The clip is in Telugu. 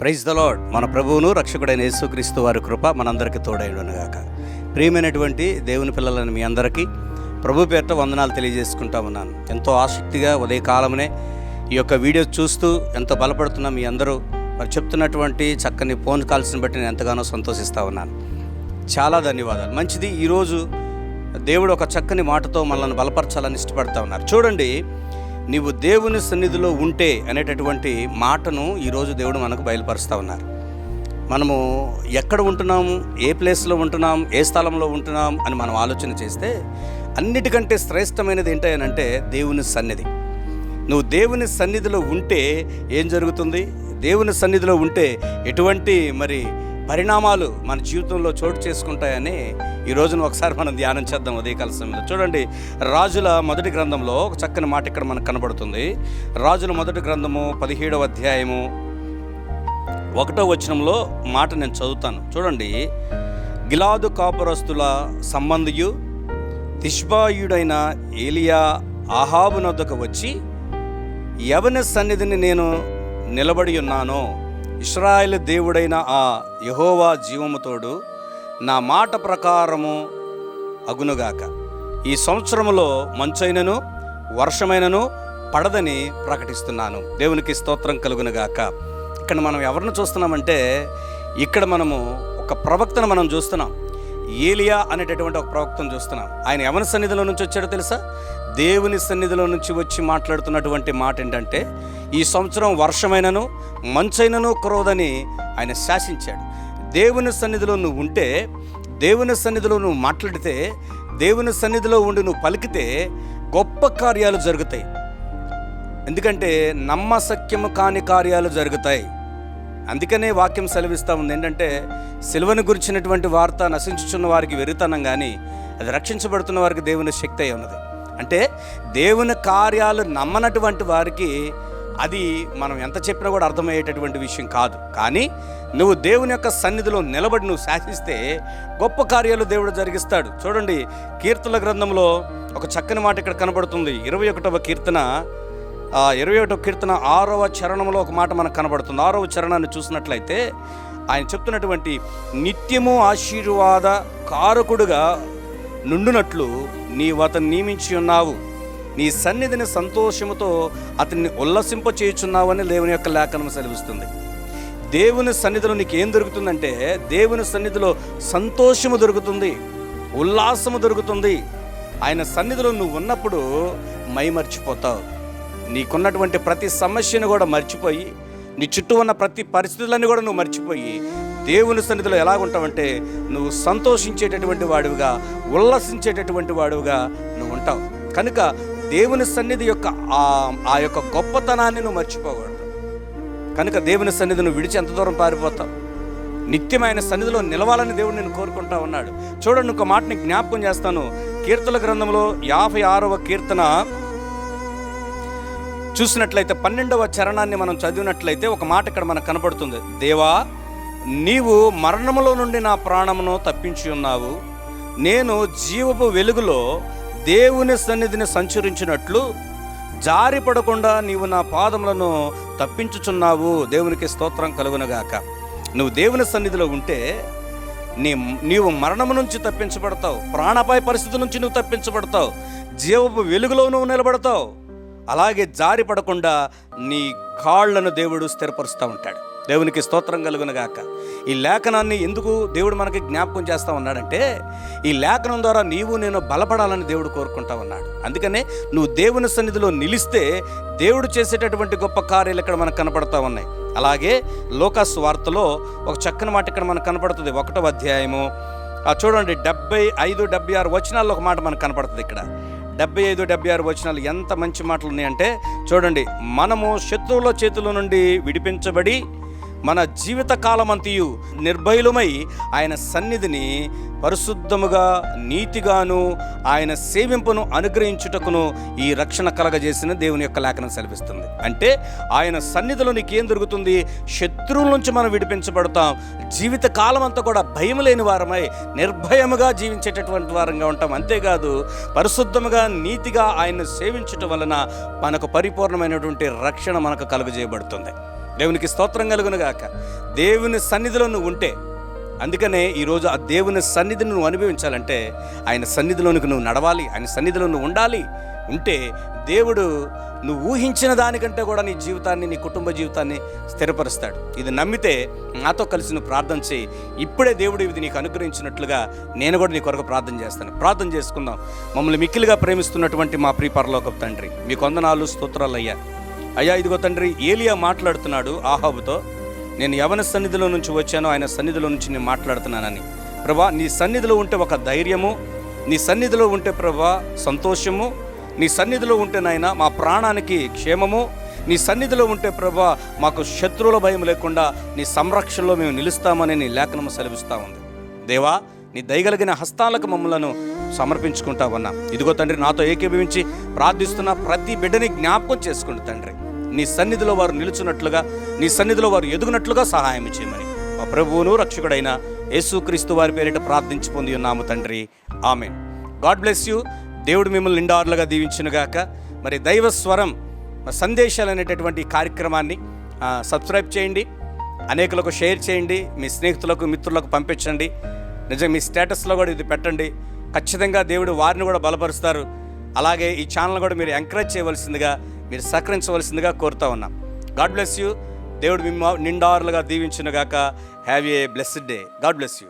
ప్రైజ్ ద లాడ్ మన ప్రభువును రక్షకుడైన యేసుక్రీస్తు వారి కృప మనందరికీ తోడైనగాక ప్రియమైనటువంటి దేవుని పిల్లలని మీ అందరికీ ప్రభు పేరిట వందనాలు తెలియజేసుకుంటా ఉన్నాను. ఎంతో ఆసక్తిగా ఉదయకాలమునే ఈ యొక్క వీడియో చూస్తూ ఎంతో బలపడుతున్న మీ అందరూ మరి చెప్తున్నటువంటి చక్కని ఫోన్ కాల్స్ని బట్టి నేను ఎంతగానో సంతోషిస్తూ ఉన్నాను. చాలా ధన్యవాదాలు. మంచిది ఈరోజు దేవుడు ఒక చక్కని మాటతో మనల్ని బలపరచాలని ఇష్టపడతా ఉన్నారు. చూడండి నీవు దేవుని సన్నిధిలో ఉంటే అనేటటువంటి మాటను ఈరోజు దేవుడు మనకు బయలుపరుస్తూ ఉన్నారు. మనము ఎక్కడ ఉంటున్నాం ఏ ప్లేస్లో ఉంటున్నాం ఏ స్థలంలో ఉంటున్నాం అని మనం ఆలోచన చేస్తే అన్నిటికంటే శ్రేష్టమైనది ఏంటంటే దేవుని సన్నిధి. నువ్వు దేవుని సన్నిధిలో ఉంటే ఏం జరుగుతుంది? దేవుని సన్నిధిలో ఉంటే ఎటువంటి మరి పరిణామాలు మన జీవితంలో చోటు చేసుకుంటాయని ఈ రోజున ఒకసారి మనం ధ్యానం చేద్దాం ఉదయకాల సమయంలో. చూడండి రాజుల మొదటి గ్రంథంలో ఒక చక్కని మాట ఇక్కడ మనకు కనబడుతుంది. రాజుల మొదటి గ్రంథము పదిహేడవ అధ్యాయము ఒకటో వచనంలో మాట నేను చదువుతాను. చూడండి గిలాదు కాపురస్తుల సంబంధియు తిష్బాయుడైన ఏలియా ఆహాబు నొద్దకు వచ్చి ఎవని సన్నిధిని నేను నిలబడి ఉన్నానో? ఇస్రాయేల్ దేవుడైన ఆ యహోవా జీవముతోడు నా మాట ప్రకారము అగునుగాక. ఈ సంవత్సరములో మంచైనను వర్షమైనను పడదని ప్రకటిస్తున్నాను. దేవునికి స్తోత్రం కలుగునుగాక. ఇక్కడ మనం ఎవరిని చూస్తున్నామంటే ఇక్కడ మనము ఒక ప్రవక్తను మనం చూస్తున్నాం. ఏలియా అనేటటువంటి ఒక ప్రవక్తను చూస్తున్నాం. ఆయన ఎవరి సన్నిధిలో నుంచి వచ్చాడో తెలుసా? దేవుని సన్నిధిలో నుంచి వచ్చి మాట్లాడుతున్నటువంటి మాట ఏంటంటే ఈ సంవత్సరం వర్షమైనను మంచైనను కురవదని ఆయన శాసించాడు. దేవుని సన్నిధిలో నువ్వు ఉంటే దేవుని సన్నిధిలో నువ్వు మాట్లాడితే దేవుని సన్నిధిలో ఉండి నువ్వు పలికితే గొప్ప కార్యాలు జరుగుతాయి. ఎందుకంటే నమ్మసక్యము కాని కార్యాలు జరుగుతాయి. అందుకనే వాక్యం సెలవిస్తూ ఉంది. ఏంటంటే సిలువను గురించినటువంటి వార్త నశించుచున్న వారికి వెరితనం కానీ అది రక్షించబడుతున్న వారికి దేవుని శక్తి అయి ఉన్నది. అంటే దేవుని కార్యాలు నమ్మనటువంటి వారికి అది మనం ఎంత చెప్పినా కూడా అర్థమయ్యేటటువంటి విషయం కాదు. కానీ నువ్వు దేవుని యొక్క సన్నిధిలో నిలబడి నువ్వు శాసిస్తే గొప్ప కార్యాలు దేవుడు జరిగిస్తాడు. చూడండి కీర్తన గ్రంథంలో ఒక చక్కని మాట ఇక్కడ కనబడుతుంది. ఇరవై ఒకటవ కీర్తన ఇరవై ఒకటో కీర్తన ఆరవ చరణంలో ఒక మాట మనకు కనబడుతుంది. ఆరవ చరణాన్ని చూసినట్లయితే ఆయన చెప్తున్నటువంటి నిత్యము ఆశీర్వాద కారకుడుగా నుండునట్లు నీవు అతను నియమించి ఉన్నావు. నీ సన్నిధిని సంతోషముతో అతన్ని ఉల్లసింప చేయుచున్నావని దేవుని యొక్క లేఖనం సెలవిస్తుంది. దేవుని సన్నిధిలో నీకు ఏం దొరుకుతుందంటే దేవుని సన్నిధిలో సంతోషము దొరుకుతుంది ఉల్లాసము దొరుకుతుంది. ఆయన సన్నిధిలో నువ్వు ఉన్నప్పుడు మైమర్చిపోతావు. నీకున్నటువంటి ప్రతి సమస్యను కూడా మర్చిపోయి నీ చుట్టూ ఉన్న ప్రతి పరిస్థితులన్నీ కూడా నువ్వు మర్చిపోయి దేవుని సన్నిధిలో ఎలా ఉంటావంటే నువ్వు సంతోషించేటటువంటి వాడివిగా ఉల్లసించేటటువంటి వాడివిగా నువ్వు ఉంటావు. కనుక దేవుని సన్నిధి యొక్క ఆ ఆ యొక్క గొప్పతనాన్ని నువ్వు మర్చిపోకూడదు. కనుక దేవుని సన్నిధి నువ్వు విడిచి ఎంత దూరం పారిపోతావు? నిత్యమైన సన్నిధిలో నిలవాలని దేవుడు నేను కోరుకుంటా ఉన్నాడు. చూడండి ఒక మాటని జ్ఞాపకం చేస్తాను. కీర్తన గ్రంథంలో యాభై ఆరవ కీర్తన చూసినట్లయితే పన్నెండవ చరణాన్ని మనం చదివినట్లయితే ఒక మాట ఇక్కడ మనకు కనబడుతుంది. దేవా నీవు మరణములో నుండి నా ప్రాణమును తప్పించి ఉన్నావు. నేను జీవపు వెలుగులో దేవుని సన్నిధిని సంచరించినట్లు జారి పడకుండా నీవు నా పాదములను తప్పించుచున్నావు. దేవునికి స్తోత్రం కలుగునగాక. నువ్వు దేవుని సన్నిధిలో ఉంటే నీ నీవు మరణము నుంచి తప్పించబడతావు. ప్రాణపాయ పరిస్థితి నుంచి నువ్వు తప్పించబడతావు. జీవపు వెలుగులో నువ్వు నిలబడతావు. అలాగే జారి పడకుండా నీ కాళ్ళను దేవుడు స్థిరపరుస్తూ ఉంటాడు. దేవునికి స్తోత్రం కలుగునగాక ఈ లేఖనాన్ని ఎందుకు దేవుడు మనకి జ్ఞాపకం చేస్తూ ఉన్నాడంటే ఈ లేఖనం ద్వారా నీవు నేను బలపడాలని దేవుడు కోరుకుంటా ఉన్నాడు. అందుకనే నువ్వు దేవుని సన్నిధిలో నిలిస్తే దేవుడు చేసేటటువంటి గొప్ప కార్యాలు ఇక్కడ మనకు కనపడతా ఉన్నాయి. అలాగే లోకాస్ వార్తలో ఒక చక్కని మాట ఇక్కడ మనకు కనపడుతుంది. ఒకటో అధ్యాయము. ఆ చూడండి డెబ్బై ఐదు డెబ్బై ఆరు వచనాల్లో ఒక మాట మనకు కనపడుతుంది ఇక్కడ. డెబ్బై ఐదు డెబ్బై ఆరు వచనాలు ఎంత మంచి మాటలు ఉన్నాయంటే చూడండి మనము శత్రువుల చేతుల నుండి విడిపించబడి మన జీవిత కాలమంతయు నిర్భయులమై ఆయన సన్నిధిని పరిశుద్ధముగా నీతిగాను ఆయన సేవింపును అనుగ్రహించుటకును ఈ రక్షణ కలగజేసిన దేవుని యొక్క లేఖనం సెలవిస్తుంది. అంటే ఆయన సన్నిధిలో నీకేం దొరుకుతుంది? శత్రువుల నుంచి మనం విడిపించబడతాం. జీవిత అంతా కూడా భయం లేని వారమై నిర్భయముగా జీవించేటటువంటి వారంగా ఉంటాం. అంతేకాదు పరిశుద్ధముగా నీతిగా ఆయన సేవించటం వలన మనకు పరిపూర్ణమైనటువంటి రక్షణ మనకు కలుగజేయబడుతుంది. దేవునికి స్తోత్రం కలుగునుగాక దేవుని సన్నిధిలో నువ్వు ఉంటే అందుకనే ఈరోజు ఆ దేవుని సన్నిధిని నువ్వు అనుభవించాలంటే ఆయన సన్నిధిలోనికి నువ్వు నడవాలి ఆయన సన్నిధిలో నువ్వు ఉండాలి. ఉంటే దేవుడు నువ్వు ఊహించిన దానికంటే కూడా నీ జీవితాన్ని నీ కుటుంబ జీవితాన్ని స్థిరపరుస్తాడు. ఇది నమ్మితే నాతో కలిసి నువ్వు ప్రార్థన చేయి. ఇప్పుడే దేవుడు ఇది నీకు అనుగ్రహించినట్లుగా నేను కూడా నీ కొరకు ప్రార్థన చేస్తాను. ప్రార్థన చేసుకుందాం. మమ్మల్ని మిక్కిలిగా ప్రేమిస్తున్నటువంటి మా ప్రియ పరలోకపు తండ్రి మీ కొందనాలు స్తోత్రాలు అయ్యా. అయ్యా ఇదిగో తండ్రి ఏలియా మాట్లాడుతున్నాడు ఆహాబుతో. నేను యవన సన్నిధిలో నుంచి వచ్చాను ఆయన సన్నిధిలో నుంచి నేను మాట్లాడుతున్నానని. ప్రభా నీ సన్నిధిలో ఉంటే ఒక ధైర్యము నీ సన్నిధిలో ఉంటే ప్రభా సంతోషము నీ సన్నిధిలో ఉంటే నాయన మా ప్రాణానికి క్షేమము నీ సన్నిధిలో ఉంటే ప్రభా మాకు శత్రువుల భయం లేకుండా నీ సంరక్షణలో మేము నిలుస్తామని నీ లేఖనము సెలవిస్తూ ఉంది. దేవా నీ దయగలిగిన హస్తాలకు మమ్మలను సమర్పించుకుంటా సమర్పించుకుంటావన్నా ఇదిగో తండ్రి నాతో ఏకీభవించి ప్రార్థిస్తున్న ప్రతి బిడ్డని జ్ఞాపకం చేసుకుంటు తండ్రి. నీ సన్నిధిలో వారు నిలుచున్నట్లుగా నీ సన్నిధిలో వారు ఎదుగునట్లుగా సహాయం చేయమని. మా ప్రభువును రక్షకుడైన యేసుక్రీస్తు వారి పేరిట ప్రార్థించి పొంది ఉన్నాము తండ్రి. ఆమె గాడ్ బ్లెస్ యూ. దేవుడు మిమ్మల్ని నిండారులుగా దీవించునుగాక మరి దైవ స్వరం సందేశాలు అనేటటువంటి కార్యక్రమాన్ని సబ్స్క్రైబ్ చేయండి. అనేకులకు షేర్ చేయండి. మీ స్నేహితులకు మిత్రులకు పంపించండి. నిజంగా మీ స్టేటస్లో కూడా ఇది పెట్టండి. ఖచ్చితంగా దేవుడు వారిని కూడా బలపరుస్తారు. అలాగే ఈ ఛానల్ కూడా మీరు ఎంకరేజ్ చేయవలసిందిగా మీరు సహకరించవలసిందిగా కోరుతా ఉన్నాం. గాడ్ బ్లెస్ యూ దేవుడు మిమ్మ నిండారులుగా దీవించునుగాక. Have a blessed day God bless you